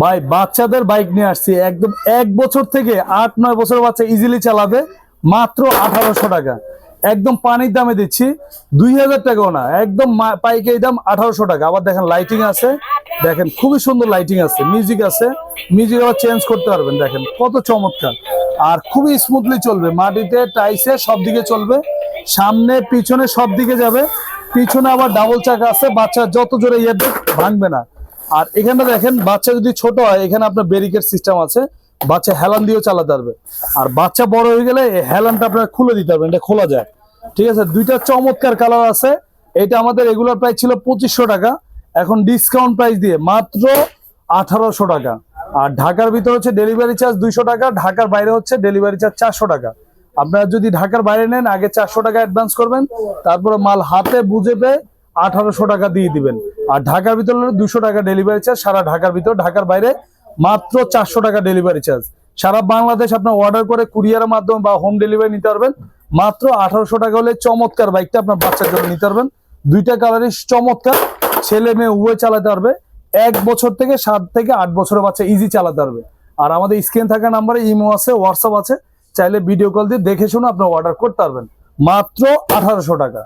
ভাই, বাচ্চাদের বাইক নিয়ে আসছি। একদম এক বছর থেকে আট, নয় বছর বাচ্চা ইজিলি চালাবে, মাত্র আঠারোশো টাকা। একদম পানির দামে দিচ্ছি, দুই হাজার টাকাও না, একদম পাইকারি দাম আঠারোশো টাকা। আবার দেখেন লাইটিং আছে, দেখেন খুবই সুন্দর লাইটিং আছে মিউজিক আছে মিউজিক আবার চেঞ্জ করতে পারবেন, দেখেন কত চমৎকার। আর খুবই স্মুথলি চলবে, মাটিতে টাইসে সব দিকে চলবে, সামনে, পিছনে সব দিকে যাবে, পিছনে আবার ডাবল চাকা আছে, বাচ্চা যত জোরে ইয়ে ভাঙবে না। আর এখানে দেখেন, বাচ্চা যদি ছোট হয়, এখানে আপনার ব্যারিকেড সিস্টেম আছে। বাচ্চা হেলান দিয়েও চালাতে পারবে। আর বাচ্চা বড় হয়ে গেলে হেলানটা আপনার খুলে দিতে পারবেন, এটা খোলা যায়। ঠিক আছে, দুইটা চমৎকার কালার আছে। এটা আমাদের রেগুলার প্রাইস ছিল পঁচিশশো টাকা। এখন ডিসকাউন্ট প্রাইস দিয়ে মাত্র আঠারোশো টাকা। আর ঢাকার ভিতরে হচ্ছে ডেলিভারি চার্জ দুইশো টাকা, ঢাকার বাইরে হচ্ছে ডেলিভারি চার্জ চারশো টাকা। আপনারা যদি ঢাকার বাইরে নেন, আগে চারশো টাকা অ্যাডভান্স করবেন। তারপরে মাল হাতে বুঝে পেয়ে আঠারোশো টাকা দিয়ে দিবেন। আর ঢাকার ভিতরে দুশো টাকা ডেলিভারি চার্জ সারা ঢাকার ভিতর, ঢাকার বাইরে মাত্র চারশো টাকা ডেলিভারি চার্জ সারা বাংলাদেশ আপনার অর্ডার করে কুরিয়ারের মাধ্যমে বা হোম ডেলিভারি নিতে পারবেন। মাত্র আঠারোশো টাকা হলে চমৎকার বাইকটা আপনার বাচ্চার জন্য নিতে পারবেন। দুইটা কালারই চমৎকার ছেলে মেয়ে উভয় চালাতে পারবে। এক বছর থেকে সাত থেকে আট বছরের বাচ্চা ইজি চালাতে পারবে। আর আমাদের স্ক্রিন থাকা নাম্বারে ইমো আছে হোয়াটসঅ্যাপ আছে। চাইলে ভিডিও কল দিয়ে দেখে শুনে আপনি অর্ডার করতে পারবেন। মাত্র আঠারোশো টাকা।